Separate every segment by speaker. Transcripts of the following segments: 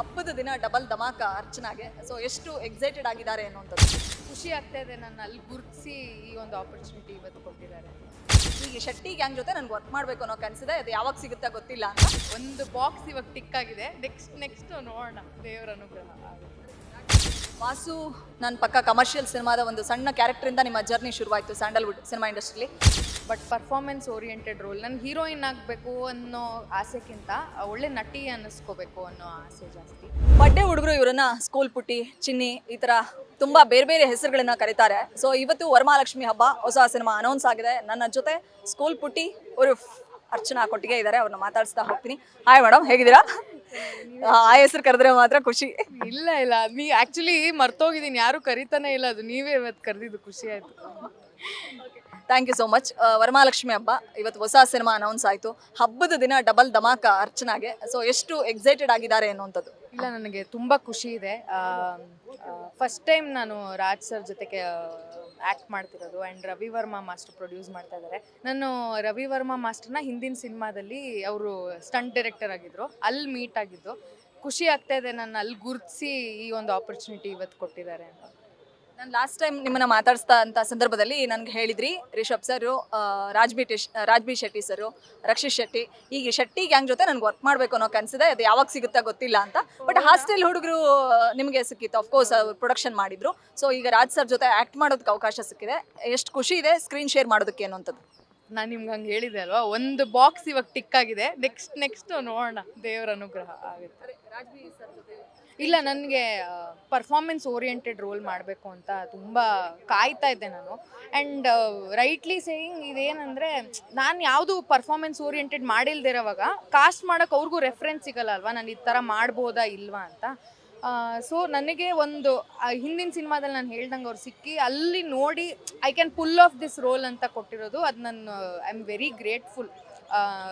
Speaker 1: ಹಬ್ಬದ ದಿನ ಡಬಲ್ ಧಮಾಕ ಅರ್ಚನಾಗೆ. ಸೊ ಎಷ್ಟು ಎಕ್ಸೈಟೆಡ್ ಆಗಿದ್ದಾರೆ ಅನ್ನುವಂಥದ್ದು.
Speaker 2: ಖುಷಿ ಆಗ್ತಾ ಇದೆ ನನ್ನ ಅಲ್ಲಿ ಗುರುತಿಸಿ ಈ ಒಂದು ಆಪರ್ಚುನಿಟಿ ಇವತ್ತು ಕೊಟ್ಟಿದ್ದಾರೆ.
Speaker 1: ಈಗ ಶೆಟ್ಟಿ ಗ್ಯಾಂಗ್ ಜೊತೆ ನನ್ಗೆ ವರ್ಕ್ ಮಾಡಬೇಕು ಅನ್ನೋ ಕನಸಿದೆ. ಅದು ಯಾವಾಗ ಸಿಗುತ್ತಾ ಗೊತ್ತಿಲ್ಲ ಅಂತ.
Speaker 2: ಒಂದು ಬಾಕ್ಸ್ ಇವಾಗ ಟಿಕ್ ಆಗಿದೆ. ನೆಕ್ಸ್ಟ್ ನೆಕ್ಸ್ಟ್ ನೋಡೋಣ. ದೇವರ ಅನುಗ್ರಹ. ಆಗುತ್ತೆ
Speaker 1: ವಾಸು ನನ್ನ ಪಕ್ಕ ಕಮರ್ಷಿಯಲ್ ಸಿನಿಮಾದ ಒಂದು ಸಣ್ಣ ಕ್ಯಾರೆಕ್ಟರಿಂದ ನಿಮ್ಮ ಜರ್ನಿ ಶುರುವಾಯಿತು ಸ್ಯಾಂಡಲ್ವುಡ್ ಸಿನಿಮಾ ಇಂಡಸ್ಟ್ರಿಲಿ
Speaker 2: ಬಟ್ ಪರ್ಫಾರ್ಮೆನ್ಸ್ ಓರಿಯೆಂಟೆಡ್ ರೋಲ್ ನಾನು ಹೀರೋಯಿನ್ ಆಗಬೇಕು ಅನ್ನೋ ಆಸೆಗಿಂತ ಒಳ್ಳೆ ನಟಿ ಅನ್ನಿಸ್ಕೋಬೇಕು ಅನ್ನೋ ಆಸೆ ಜಾಸ್ತಿ.
Speaker 1: ಬಡ್ಡೆ ಹುಡುಗರು ಇವರನ್ನ ಸ್ಕೂಲ್ ಪುಟ್ಟಿ ಚಿನ್ನಿ ಈ ಥರ ತುಂಬ ಬೇರೆ ಬೇರೆ ಹೆಸರುಗಳನ್ನ ಕರೀತಾರೆ. ಸೊ ಇವತ್ತು ವರಮಹಾಲಕ್ಷ್ಮಿ ಹಬ್ಬ ಹೊಸ ಸಿನಿಮಾ ಅನೌನ್ಸ್ ಆಗಿದೆ. ನನ್ನ ಜೊತೆ ಸ್ಕೂಲ್ ಪುಟ್ಟಿ ಅವರು ಅರ್ಚನಾ ಕೊಟ್ಟಿಗೆ ಇದ್ದಾರೆ ಅವ್ರನ್ನ ಮಾತಾಡಿಸ್ತಾ ಹೋಗ್ತೀನಿ. ಹಾಯ್ ಮೇಡಮ್ ಹೇಗಿದ್ದೀರಾ? ಆ ಹೆಸರು ಕರೆದ್ರೆ ಮಾತ್ರ ಖುಷಿ.
Speaker 2: ಇಲ್ಲ ಇಲ್ಲ. ನೀ ಆಕ್ಚುಲಿ ಮರ್ತೋಗಿದ್ದೀನಿ. ಯಾರು ಕರಿತಾನೆ ಇಲ್ಲ ಅದು. ನೀವೇ ಇವತ್ತು ಕರೆದಿದ್ದು ಖುಷಿ ಆಯಿತು.
Speaker 1: Thank you so much Varamahalakshmi ಹಬ್ಬ. ಇವತ್ತು ಹೊಸ ಸಿನಿಮಾ ಅನೌನ್ಸ್ ಆಯಿತು. ಹಬ್ಬದ ದಿನ ಡಬಲ್ ಧಮಾಕ ಅರ್ಚನಾಗೆ. ಸೊ ಎಷ್ಟು ಎಕ್ಸೈಟೆಡ್ ಆಗಿದ್ದಾರೆ ಅನ್ನುವಂಥದ್ದು.
Speaker 2: ಇಲ್ಲ ನನಗೆ ತುಂಬ ಖುಷಿ ಇದೆ. ಫಸ್ಟ್ ಟೈಮ್ ನಾನು ರಾಜ್ ಸರ್ ಜೊತೆಗೆ ಆ್ಯಕ್ಟ್ ಮಾಡ್ತಿರೋದು and Ravi Varma master produce ಮಾಡ್ತಾ ಇದ್ದಾರೆ ನಾನು ರವಿ ವರ್ಮಾ ಮಾಸ್ಟರ್ನ ಹಿಂದಿನ ಸಿನಿಮಾದಲ್ಲಿ ಅವರು ಸ್ಟಂಟ್ ಡೈರೆಕ್ಟರ್ ಆಗಿದ್ರು. ಅಲ್ಲಿ ಮೀಟ್ ಆಗಿದ್ದು. ಖುಷಿ ಆಗ್ತಾ ಇದೆ ನನ್ನ ಅಲ್ಲಿ ಗುರುತಿಸಿ ಈ ಒಂದು ಆಪರ್ಚುನಿಟಿ ಇವತ್ತು ಕೊಟ್ಟಿದ್ದಾರೆ ಅಂತ.
Speaker 1: ನಾನು ಲಾಸ್ಟ್ ಟೈಮ್ ನಿಮ್ಮನ್ನ ಮಾತಾಡಿಸ್ತಾ ಅಂತ ಸಂದರ್ಭದಲ್ಲಿ ನನಗೆ ಹೇಳಿದ್ರಿ ರಿಷಬ್ ಸರ್ ರಾಜ್ಬಿ ಟಿಶ್ ರಾಜ್ಬಿ ಶೆಟ್ಟಿ ಸರ್ ರಕ್ಷಿತ್ ಶೆಟ್ಟಿ. ಈಗ ಶೆಟ್ಟಿ ಗ್ಯಾಂಗ್ ಜೊತೆ ನನಗೆ ವರ್ಕ್ ಮಾಡಬೇಕು ಅನ್ನೋ ಕನಸಿದೆ ಅದು ಯಾವಾಗ ಸಿಗುತ್ತಾ ಗೊತ್ತಿಲ್ಲ ಅಂತ. ಬಟ್ ಹಾಸ್ಟೆಲ್ ಹುಡುಗರು ನಿಮಗೆ ಸಿಕ್ಕಿತ್ತು ಅಫ್ಕೋರ್ಸ್ ಅವ್ರು ಪ್ರೊಡಕ್ಷನ್ ಮಾಡಿದ್ರು. ಸೊ ಈಗ ರಾಜ್ ಸರ್ ಜೊತೆ ಆ್ಯಕ್ಟ್ ಮಾಡೋದಕ್ಕೆ ಅವಕಾಶ ಸಿಕ್ಕಿದೆ. ಎಷ್ಟು ಖುಷಿ ಇದೆ ಸ್ಕ್ರೀನ್ ಶೇರ್ ಮಾಡೋದಕ್ಕೆ ಅನ್ನೋಂಥದ್ದು
Speaker 2: ನಾನು ನಿಮ್ಗೆ ಹಂಗೆ ಹೇಳಿದೆ ಅಲ್ವಾ? ಒಂದು ಬಾಕ್ಸ್ ಇವಾಗ ಟಿಕ್ ಆಗಿದೆ. ನೆಕ್ಸ್ಟ್ ನೆಕ್ಸ್ಟ್ ನೋಡೋಣ. ದೇವರ ಅನುಗ್ರಹ ಆಗುತ್ತೆ. ಇಲ್ಲ ನನಗೆ ಪರ್ಫಾರ್ಮೆನ್ಸ್ ಓರಿಯೆಂಟೆಡ್ ರೋಲ್ ಮಾಡಬೇಕು ಅಂತ ತುಂಬ ಕಾಯ್ತಾ ಇದ್ದೆ ನಾನು. ಆ್ಯಂಡ್ ರೈಟ್ಲಿ ಸೇಯಿಂಗ್ ಇದೇನಂದರೆ, ನಾನು ಯಾವುದು ಪರ್ಫಾರ್ಮೆನ್ಸ್ ಓರಿಯೆಂಟೆಡ್ ಮಾಡಿಲ್ದಿರೋವಾಗ ಕಾಸ್ಟ್ ಮಾಡೋಕೆ ಅವ್ರಿಗೂ ರೆಫರೆನ್ಸ್ ಸಿಗಲ್ಲ ಅಲ್ವಾ? ನಾನು ಈ ಥರ ಮಾಡ್ಬೋದಾ ಇಲ್ವಾ ಅಂತ. ಸೊ ನನಗೆ ಒಂದು ಹಿಂದಿನ ಸಿನಿಮಾದಲ್ಲಿ ನಾನು ಹೇಳ್ದಂಗೆ ಅವ್ರು ಸಿಕ್ಕಿ ಅಲ್ಲಿ ನೋಡಿ I can pull off this role ಅಂತ ಕೊಟ್ಟಿರೋದು. ಅದು ನಾನು ಐ ಆಮ್ ವೆರಿ ಗ್ರೇಟ್ಫುಲ್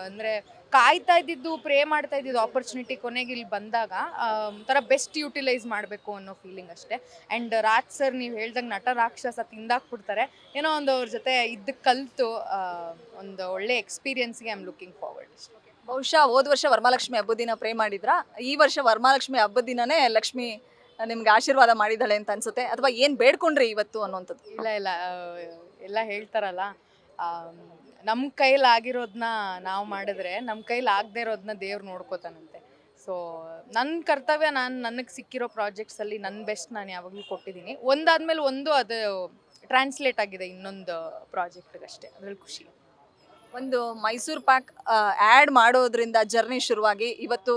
Speaker 2: ಅಂದರೆ ಕಾಯ್ತಾ ಇದ್ದಿದ್ದು ಪ್ರೇ ಮಾಡ್ತಾ ಇದ್ದಿದ್ದು ಆಪರ್ಚುನಿಟಿ ಕೊನೆಗೆ ಇಲ್ಲಿ ಬಂದಾಗ ಒಂಥರ ಬೆಸ್ಟ್ ಯುಟಿಲೈಸ್ ಮಾಡಬೇಕು ಅನ್ನೋ ಫೀಲಿಂಗ್ ಅಷ್ಟೇ. ಆ್ಯಂಡ್ ರಾಜ್ ಸರ್ ನೀವು ಹೇಳ್ದಂಗೆ ನಟ ರಾಕ್ಷಸ ತಿಂದಾಕ್ಬಿಡ್ತಾರೆ. ಏನೋ ಒಂದು ಅವ್ರ ಜೊತೆ ಇದ್ದು ಕಲಿತು ಒಂದು ಒಳ್ಳೆ ಎಕ್ಸ್ಪೀರಿಯನ್ಸ್ಗೆ ಐ ಆಮ್ ಲುಕಿಂಗ್ ಫಾರ್ವರ್ಡ್
Speaker 1: ಬಹುಶಃ ಹೋದ ವರ್ಷ ವರಮಹಾಲಕ್ಷ್ಮಿ ಹಬ್ಬದ ದಿನ ಪ್ರೇ ಮಾಡಿದ್ರಾ? ಈ ವರ್ಷ ವರಮಹಾಲಕ್ಷ್ಮಿ ಹಬ್ಬದ ದಿನನೇ ಲಕ್ಷ್ಮಿ ನಿಮ್ಗೆ ಆಶೀರ್ವಾದ ಮಾಡಿದಾಳೆ ಅಂತ ಅನ್ಸುತ್ತೆ. ಅಥವಾ ಏನು ಬೇಡ್ಕೊಂಡ್ರಿ ಇವತ್ತು ಅನ್ನುವಂಥದ್ದು?
Speaker 2: ಇಲ್ಲ ಇಲ್ಲ ಎಲ್ಲ ಹೇಳ್ತಾರಲ್ಲ ನಮ್ಮ ಕೈಲಿ ಆಗಿರೋದನ್ನ ನಾವು ಮಾಡಿದ್ರೆ ನಮ್ಮ ಕೈಲಿ ಆಗದೆ ಇರೋದನ್ನ ದೇವ್ರು ನೋಡ್ಕೋತಾನಂತೆ. ಸೊ ನನ್ನ ಕರ್ತವ್ಯ ನಾನು, ನನಗೆ ಸಿಕ್ಕಿರೋ ಪ್ರಾಜೆಕ್ಟ್ಸಲ್ಲಿ ನನ್ನ ಬೆಸ್ಟ್ ನಾನು ಯಾವಾಗಲೂ ಕೊಟ್ಟಿದ್ದೀನಿ. ಒಂದಾದ್ಮೇಲೆ ಒಂದು ಅದು ಟ್ರಾನ್ಸ್ಲೇಟ್ ಆಗಿದೆ ಇನ್ನೊಂದು ಪ್ರಾಜೆಕ್ಟ್ಗಷ್ಟೇ ಅದ್ರಲ್ಲಿ ಖುಷಿ.
Speaker 1: ಒಂದು ಮೈಸೂರು ಪ್ಯಾಕ್ ಆ್ಯಡ್ ಮಾಡೋದ್ರಿಂದ ಜರ್ನಿ ಶುರುವಾಗಿ ಇವತ್ತು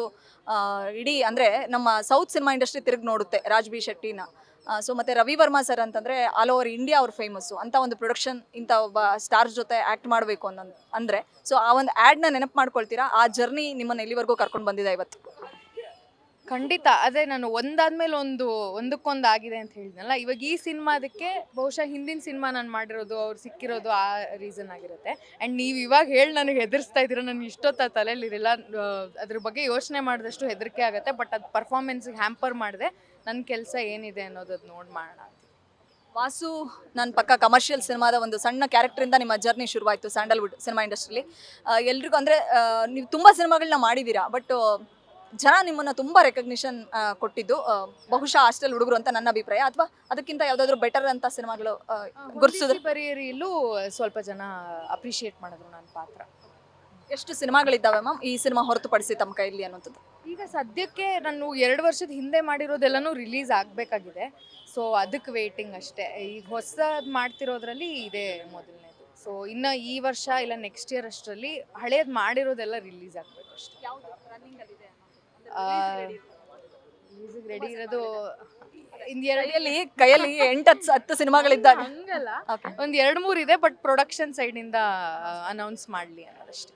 Speaker 1: ಇಡೀ ಅಂದರೆ ನಮ್ಮ ಸೌತ್ ಸಿನಿಮಾ ಇಂಡಸ್ಟ್ರಿ ತಿರುಗಿ ನೋಡುತ್ತೆ ರಾಜ್ ಬಿ ಶೆಟ್ಟಿನ ಸೊ ಮತ್ತು ರವಿ ವರ್ಮಾ ಸರ್ ಅಂತಂದರೆ ಆಲ್ ಓವರ್ ಇಂಡಿಯಾ ಅವ್ರ ಫೇಮಸ್ಸು ಅಂತ ಒಂದು ಪ್ರೊಡಕ್ಷನ್ ಇಂಥ ಒಬ್ಬ ಸ್ಟಾರ್ ಜೊತೆ ಆ್ಯಕ್ಟ್ ಮಾಡಬೇಕು ಅನ್ನೋ ಅಂದರೆ ಸೊ ಆ ಒಂದು ಆ್ಯಡ್ನ ನೆನಪು ಮಾಡ್ಕೊಳ್ತೀರಾ? ಆ ಜರ್ನಿ ನಿಮ್ಮನ್ನು ಎಲ್ಲಿವರೆಗೂ ಕರ್ಕೊಂಡು ಬಂದಿದೆ ಇವತ್ತು?
Speaker 2: ಖಂಡಿತ. ಅದೇ ನಾನು ಒಂದಾದ್ಮೇಲೆ ಒಂದು ಒಂದಕ್ಕೊಂದು ಆಗಿದೆ ಅಂತ ಹೇಳಿದ್ನಲ್ಲ, ಇವಾಗ ಈ ಸಿನಿಮಾದಕ್ಕೆ ಬಹುಶಃ ಹಿಂದಿನ ಸಿನಿಮಾ ನಾನು ಮಾಡಿರೋದು, ಅವ್ರು ಸಿಕ್ಕಿರೋದು ಆ ರೀಸನ್ ಆಗಿರುತ್ತೆ. ಆ್ಯಂಡ್ ನೀವು ಇವಾಗ ಹೇಳಿ ನನಗೆ ಹೆದರ್ಸ್ತಾ ಇದ್ದೀರ ನನಗೆ ಇಷ್ಟೊತ್ತ ತಲೆಯಲ್ಲಿರಲಿಲ್ಲ ಅದ್ರ ಬಗ್ಗೆ ಯೋಚನೆ ಮಾಡಿದಷ್ಟು ಹೆದರಿಕೆ ಆಗುತ್ತೆ ಬಟ್ ಅದು ಪರ್ಫಾರ್ಮೆನ್ಸ್ಗೆ ಹ್ಯಾಂಪರ್ ಮಾಡಿದೆ ನನ್ನ ಕೆಲಸ ಏನಿದೆ ಅನ್ನೋದು ನೋಡಿ ಮಾಡೋಣ
Speaker 1: ವಾಸು ನನ್ನ ಪಕ್ಕ ಕಮರ್ಷಿಯಲ್ ಸಿನಿಮಾದ ಒಂದು ಸಣ್ಣ ಕ್ಯಾರೆಕ್ಟರಿಂದ ನಿಮ್ಮ ಜರ್ನಿ ಶುರುವಾಯಿತು ಸ್ಯಾಂಡಲ್ವುಡ್ ಸಿನಿಮಾ ಇಂಡಸ್ಟ್ರಿಲಿ. ಎಲ್ರಿಗೂ ಅಂದರೆ ನೀವು ತುಂಬ ಸಿನಿಮಾಗಳನ್ನ ಮಾಡಿದ್ದೀರಾ, ಬಟ್ ಜನ ನಿಮ್ಮನ್ನು ತುಂಬ ರೆಕಗ್ನಿಷನ್ ಕೊಟ್ಟಿದ್ದು. ಬಹುಶಃ ಹಾಸ್ಟೆಲ್ ಹುಡುಗರು ಅಂತ ನನ್ನ ಅಭಿಪ್ರಾಯ. ಅಥವಾ ಅದಕ್ಕಿಂತ ಯಾವ್ದಾದ್ರು ಬೆಟರ್ ಅಂತ ಸಿನಿಮಾಗಳು ಗುರುತಿಸಿದ್ರು
Speaker 2: ಬರೆಯರಿಯಲ್ಲೂ ಸ್ವಲ್ಪ ಜನ ಅಪ್ರಿಷಿಯೇಟ್ ಮಾಡಿದ್ರು ನನ್ನ ಪಾತ್ರ.
Speaker 1: ಎಷ್ಟು ಸಿನಿಮಾಗಳಿದ್ದಾವೆ ಮ್ಯಾಮ್? ಈ ಸಿನಿಮಾ ಹೊರತುಪಡಿಸಿ ತಮ್ಮ ಕೈಯಲ್ಲಿ ಅನ್ನೋದು
Speaker 2: ಈಗ ಸದ್ಯಕ್ಕೆ ನಾನು ಎರಡು ವರ್ಷದ ಹಿಂದೆ ಮಾಡಿರೋದೆಲ್ಲನೂ ರಿಲೀಸ್ ಆಗಬೇಕಾಗಿದೆ. ಸೊ ಅದಕ್ಕೆ ವೇಟಿಂಗ್ ಅಷ್ಟೇ. ಈಗ ಹೊಸದು ಮಾಡ್ತಿರೋದ್ರಲ್ಲಿ ಇದೇ ಮೊದಲನೇದು. ಸೊ ಇನ್ನು ಈ ವರ್ಷ ಇಲ್ಲ ನೆಕ್ಸ್ಟ್ ಇಯರ್ ಅಷ್ಟರಲ್ಲಿ ಹಳೇದು ಮಾಡಿರೋದೆಲ್ಲ ರಿಲೀಸ್ ಆಗಬೇಕು ಅಷ್ಟೇ. ರಿಲೀಸಿಗೆ ರೆಡಿ ಇರೋದು ಇಂದ
Speaker 1: ಕೈಯಲ್ಲಿ ಕೈಯಲ್ಲಿ ಎಂಟು ಹತ್ತು ಹತ್ತು ಸಿನಿಮಾಗಳಿದ್ದಾಗ
Speaker 2: ಹಂಗಲ್ಲ. ಒಂದು ಎರಡು ಮೂರು ಇದೆ ಬಟ್ ಪ್ರೊಡಕ್ಷನ್ ಸೈಡಿಂದ ಅನೌನ್ಸ್ ಮಾಡ್ಲಿ ಅನ್ನೋದಷ್ಟೇ.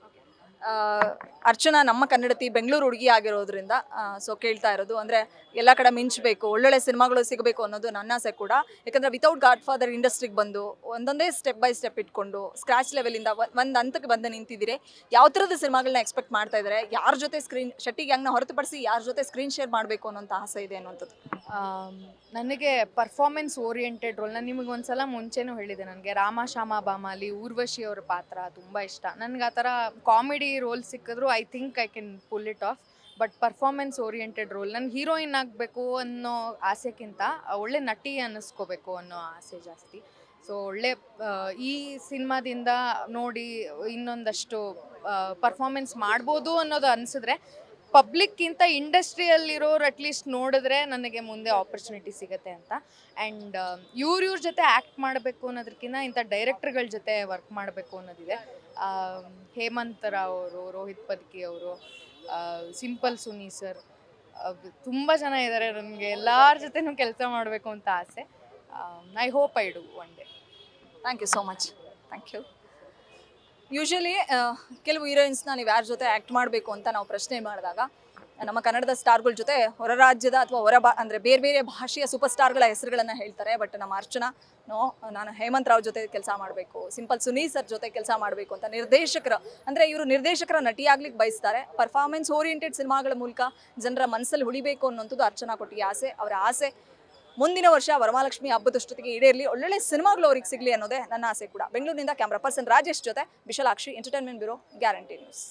Speaker 1: ಅರ್ಚನಾ ನಮ್ಮ ಕನ್ನಡತಿ ಬೆಂಗಳೂರು ಹುಡುಗಿ ಆಗಿರೋದ್ರಿಂದ ಸೊ ಕೇಳ್ತಾ ಇರೋದು. ಅಂದರೆ ಎಲ್ಲ ಕಡೆ ಮಿಂಚಬೇಕು, ಒಳ್ಳೊಳ್ಳೆ ಸಿನಿಮಾಗಳು ಸಿಗಬೇಕು ಅನ್ನೋದು ನನ್ನ ಆಸೆ ಕೂಡ. ಯಾಕಂದರೆ ವಿತೌಟ್ ಗಾಡ್ ಫಾದರ್ ಇಂಡಸ್ಟ್ರಿಗೆ ಬಂದು, ಒಂದೊಂದೇ ಸ್ಟೆಪ್ ಬೈ ಸ್ಟೆಪ್ ಇಟ್ಕೊಂಡು ಸ್ಕ್ರಾಚ್ ಲೆವೆಲಿಂದ ಒಂದು ಹಂತಕ್ಕೆ ಬಂದು ನಿಂತಿದ್ದೀರಿ. ಯಾವ ಥರದ ಸಿನಿಮಾಗಳನ್ನ ಎಕ್ಸ್ಪೆಕ್ಟ್ ಮಾಡ್ತಾ ಇದ್ದಾರೆ ಯಾರ ಜೊತೆ ಸ್ಕ್ರೀನ್ ಶಟ್ಟಿಗೆ ಗ್ಯಾಂಗ್ನ ಹೊರತುಪಡಿಸಿ ಯಾರ ಜೊತೆ ಸ್ಕ್ರೀನ್ ಶೇರ್ ಮಾಡಬೇಕು ಅನ್ನೋಂಥ ಆಸೆ ಇದೆ ಅನ್ನೋಂಥದ್ದು
Speaker 2: ನನಗೆ ಪರ್ಫಾರ್ಮೆನ್ಸ್ ಓರಿಯೆಂಟೆಡ್ ರೋಲ್ ನಾನು ನಿಮಗೆ ಒಂದ್ಸಲ ಮುಂಚೆನೂ ಹೇಳಿದೆ ನನಗೆ ರಾಮ, ಶ್ಯಾಮ, ಬಾಮಾಲಿ, ಊರ್ವಶಿ ಅವರ ಪಾತ್ರ ತುಂಬ ಇಷ್ಟ. ನನಗೆ ಆ ಥರ ಕಾಮಿಡಿ ರೋಲ್ ಸಿಕ್ಕಿದ್ರು I think I can pull it off but performance oriented role ನಾನು ಹೀರೋಯಿನ್ ಆಗಬೇಕು ಅನ್ನೋ ಆಸೆಗಿಂತ ಒಳ್ಳೆ ನಟಿ ಅನ್ನಿಸ್ಕೋಬೇಕು ಅನ್ನೋ ಆಸೆ ಜಾಸ್ತಿ. ಸೊ ಒಳ್ಳೆ ಈ ಸಿನಿಮಾದಿಂದ ನೋಡಿ ಇನ್ನೊಂದಷ್ಟು ಪರ್ಫಾರ್ಮೆನ್ಸ್ ಮಾಡ್ಬೋದು ಅನ್ನೋದು ಅನಿಸಿದ್ರೆ ಪಬ್ಲಿಕ್ಕಿಂತ ಇಂಡಸ್ಟ್ರಿಯಲ್ಲಿರೋರು ಅಟ್ಲೀಸ್ಟ್ ನೋಡಿದ್ರೆ ನನಗೆ ಮುಂದೆ ಆಪರ್ಚುನಿಟಿ ಸಿಗುತ್ತೆ ಅಂತ. ಆ್ಯಂಡ್ ಇವ್ರ ಇವ್ರ ಜೊತೆ ಆ್ಯಕ್ಟ್ ಮಾಡಬೇಕು ಅನ್ನೋದಕ್ಕಿಂತ ಇಂಥ ಡೈರೆಕ್ಟರ್ಗಳ ಜೊತೆ ವರ್ಕ್ ಮಾಡಬೇಕು ಅನ್ನೋದಿದೆ. ಆ, ಹೇಮಂತ್ ರಾವ್ ಅವರು ರೋಹಿತ್ ಪದ್ಕಿ ಅವರು ಸಿಂಪಲ್ ಸುನಿ ಸರ್ ತುಂಬ ಜನ ಇದ್ದಾರೆ ನನಗೆ ಎಲ್ಲರ ಜೊತೆನೂ ಕೆಲಸ ಮಾಡಬೇಕು ಅಂತ ಆಸೆ. I hope I do one day
Speaker 1: thank you so much thank you usually ಕೆಲವು ಹೀರೋಯಿನ್ಸ್ನ ನೀವು ಯಾರ ಜೊತೆ ಆ್ಯಕ್ಟ್ ಮಾಡಬೇಕು ಅಂತ ನಾವು ಪ್ರಶ್ನೆ ಮಾಡಿದಾಗ, ನಮ್ಮ ಕನ್ನಡದ ಸ್ಟಾರ್ಗಳ ಜೊತೆ ಹೊರ ರಾಜ್ಯದ ಅಥವಾ ಹೊರ ಬಾ, ಅಂದರೆ ಬೇರೆ ಬೇರೆ ಭಾಷೆಯ ಸೂಪರ್ ಸ್ಟಾರ್ಗಳ ಹೆಸರುಗಳನ್ನು ಹೇಳ್ತಾರೆ. ಬಟ್ ನಮ್ಮ ಅರ್ಚನಾ, ನೋ, ನಾನು ಹೇಮಂತ್ ರಾವ್ ಜೊತೆ ಕೆಲಸ ಮಾಡಬೇಕು, ಸಿಂಪಲ್ ಸುನೀಲ್ ಸರ್ ಜೊತೆ ಕೆಲಸ ಮಾಡಬೇಕು ಅಂತ ನಿರ್ದೇಶಕರ, ಅಂದರೆ ಇವರು ನಿರ್ದೇಶಕರ ನಟಿಯಾಗ್ಲಿಕ್ಕೆ ಬಯಸ್ತಾರೆ. ಪರ್ಫಾರ್ಮೆನ್ಸ್ ಓರಿಯೆಂಟೆಡ್ ಸಿನಿಮಾಗಳ ಮೂಲಕ ಜನರ ಮನಸ್ಸಲ್ಲಿ ಉಳಿಬೇಕು ಅನ್ನೋಂಥದ್ದು ಅರ್ಚನಾ ಕೊಟ್ಟಿಗೆ ಆಸೆ. ಅವರ ಆಸೆ ಮುಂದಿನ ವರ್ಷ ವರಮಹಾಲಕ್ಷ್ಮಿ ಹಬ್ಬದಷ್ಟೊತ್ತಿಗೆ ಈಡೇರಲಿ, ಒಳ್ಳೊಳ್ಳೆ ಸಿನಿಮಾಗಳು ಅವ್ರಿಗೆ ಸಿಗಲಿ ಅನ್ನೋದೇ ನನ್ನ ಆಸೆ ಕೂಡ. ಬೆಂಗಳೂರಿನಿಂದ ಕ್ಯಾಮ್ರಾ ಪರ್ಸನ್ ರಾಜೇಶ್ ಜೊತೆ Vishalakshi entertainment bureau guarantee news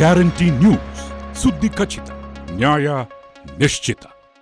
Speaker 3: guarantee news ಸುದ್ದಿ ಖಚಿತ, ನ್ಯಾಯ ನಿಶ್ಚಿತ.